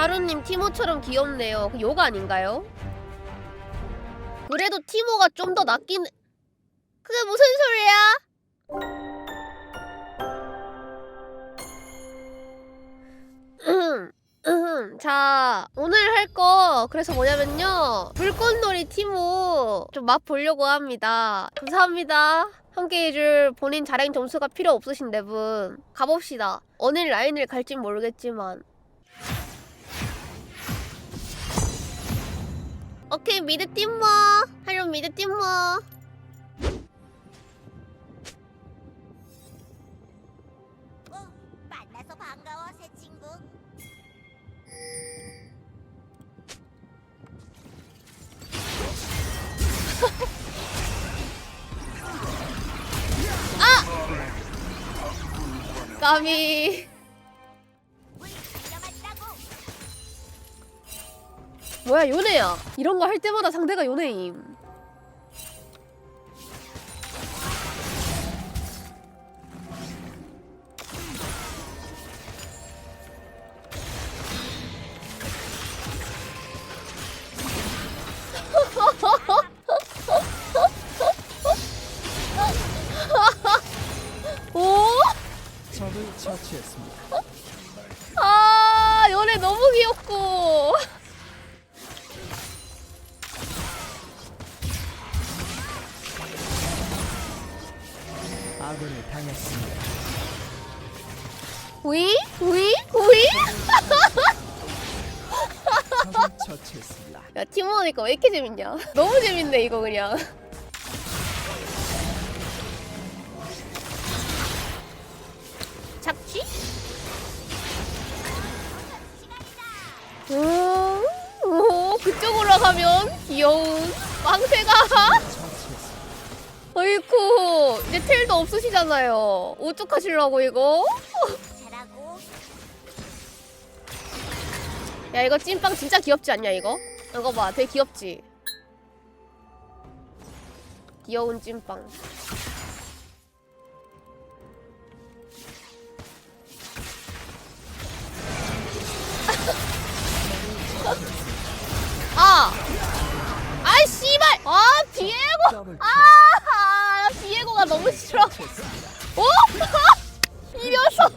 샤루님 티모처럼 귀엽네요. 그 요가 아닌가요? 그래도 티모가 좀 더 낫긴. 그게 무슨 소리야? 자, 오늘 할 거 그래서 뭐냐면요. 불꽃놀이 티모 좀 맛 보려고 합니다. 감사합니다. 함께 해줄 본인 자랑 점수가 필요 없으신 네 분. 가봅시다. 어느 라인을 갈진 모르겠지만. 오케이, 미드 팀모. 하려 미드 팀모. 어, 만나서 반가워 새 친구. 까미. 뭐야, 요네야. 이런 거 할 때마다 상대가 요네임. 오? 적을 처치했습니다. 아, 연애 너무 귀엽고. 아군이 당했습니다. 우이? 우이? 우이? 적을 처치했습니다. 야, 팀원이니까 왜 이렇게 재밌냐? 너무 재밌네, 이거 그냥. 착취? 오, 오, 그쪽으로 가면 귀여운 빵새가. 어이쿠, 이제 텔도 없으시잖아요. 어떡하시려고, 이거? 야, 이거 찐빵 진짜 귀엽지 않냐, 이거? 이거 봐, 되게 귀엽지? 귀여운 찐빵. 아! 아이, 씨발! 아! 더블 아, 나 비에고가 너무 싫어. 어? 이 녀석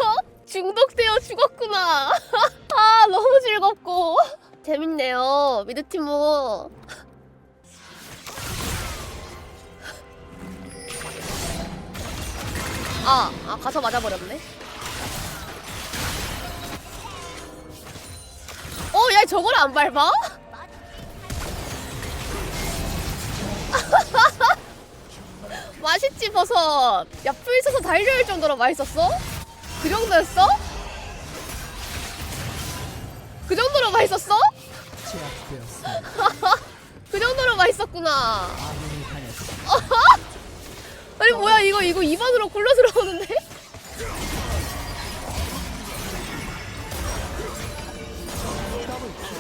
중독되어 죽었구나. 아 너무 즐겁고 재밌네요 미드티모. 아, 아 가서 맞아버렸네. 어, 야 저걸 안 밟아? 맛있지 버섯. 야, 풀 있어서 달려올 정도로 맛있었어? 그 정도였어? 그 정도로 맛있었어? 그 정도로 맛있었구나. 아니 뭐야 이거 이거 입안으로 굴러 들어오는데?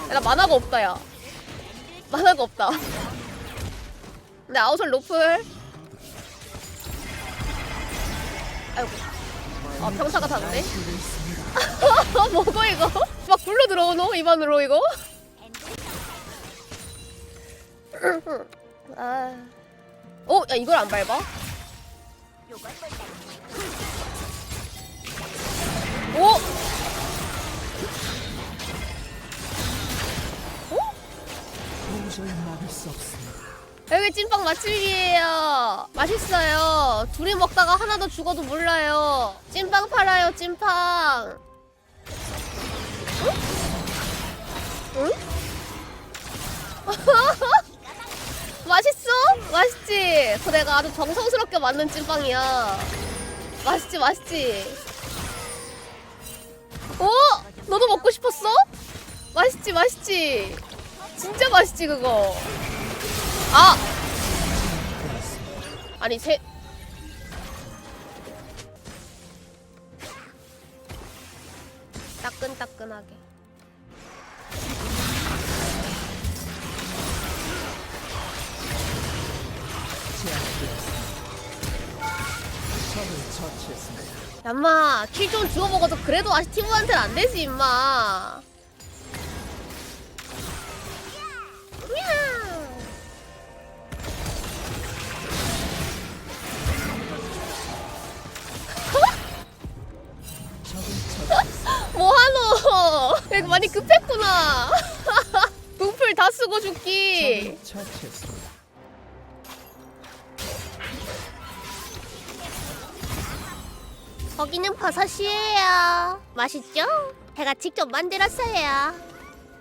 야, 나 만화가 없다 야. 만화가 없다. 근데 아웃솔 노플. 아이고. 아 평타가. 날뛰고 있습니다. 뭐고 이거? 막 굴러 들어오노 입안으로 이거? 아. 어? 야 이걸 안 밟아? 오! 막을 수 없습니다. 여기 찐빵 맛집이에요. 맛있어요. 둘이 먹다가 하나 더 죽어도 몰라요. 찐빵 팔아요, 찐빵. 응? 응? 맛있어? 맛있지? 그 내가 아주 정성스럽게 만든 찐빵이야. 맛있지, 맛있지? 오! 너도 먹고 싶었어? 맛있지, 맛있지? 진짜 맛있지, 그거? 아! 아니 세 따끈따끈하게. 얌마 킬 좀 주워 먹어도 그래도 아직 팀원한테는 안 되지 임마 이거 많이 급했구나. 동풀 다 쓰고 죽기. 거기는 버섯이에요. 맛있죠? 제가 직접 만들었어요.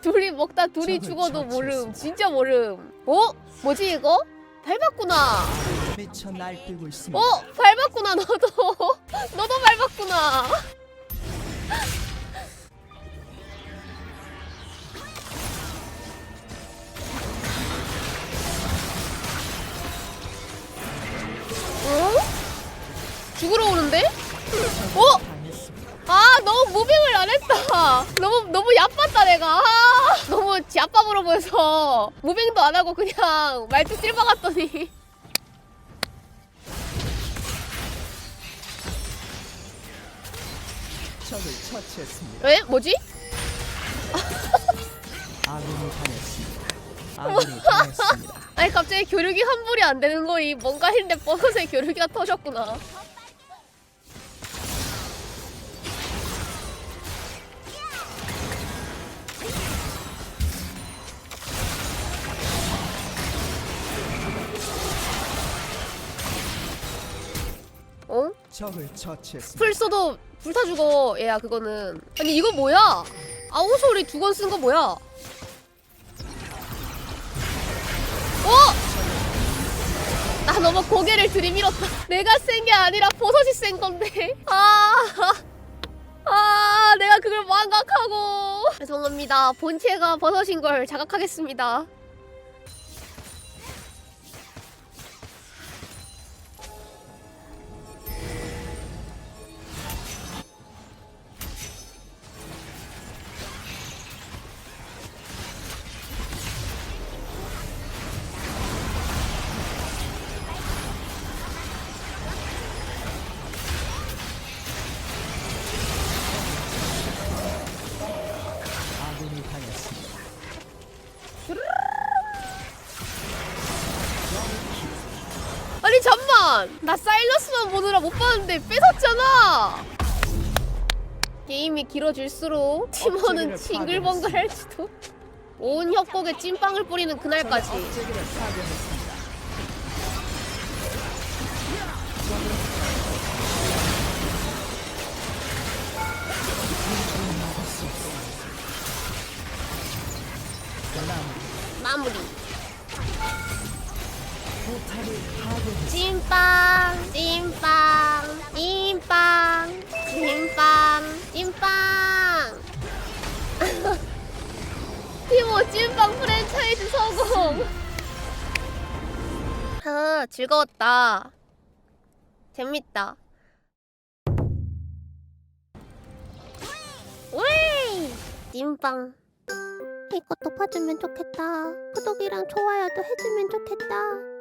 둘이 먹다 둘이 죽어도 모름. 진짜 모름. 어? 뭐지 이거? 밟았구나. 미쳐 날뛰고 있습니다. 어? 밟았구나 너도. 너도 밟았구나. 너무 너무 얕봤다 내가 아, 너무 얕밥으로 보여서 무빙도 안 하고 그냥 말뚝 찔박았더니 적을 처치했습니다. 에? 뭐지? 아군이 당했습니다. 아군이 당했습니다. 아니 갑자기 교육이 환불이 안 되는 거이 뭔가 했는데 버섯에 교육이가 터졌구나 적을 처치했습니다. 풀 써도 불타 죽어 얘야 그거는. 아니 이거 뭐야? 아우 소리 두건쓴거 뭐야? 어? 나 너무 고개를 들이밀었다. 내가 센 게 아니라 버섯이 센 건데. 아, 아 내가 그걸 망각하고. 죄송합니다. 본체가 버섯인 걸 자각하겠습니다 나 사일러스만 보느라 못 봤는데 뺏었잖아. 게임이 길어질수록 팀원은 업체계를 징글벙글할지도. 온 협곡에 찐빵을 뿌리는 그날까지 찐빵 찐빵 찐빵 찐빵 찐빵. 티모 찐빵 프랜차이즈 성공. 아 즐거웠다. 재밌다. 웨이! 찐빵. 이것도 봐주면 좋겠다. 구독이랑 좋아요도 해주면 좋겠다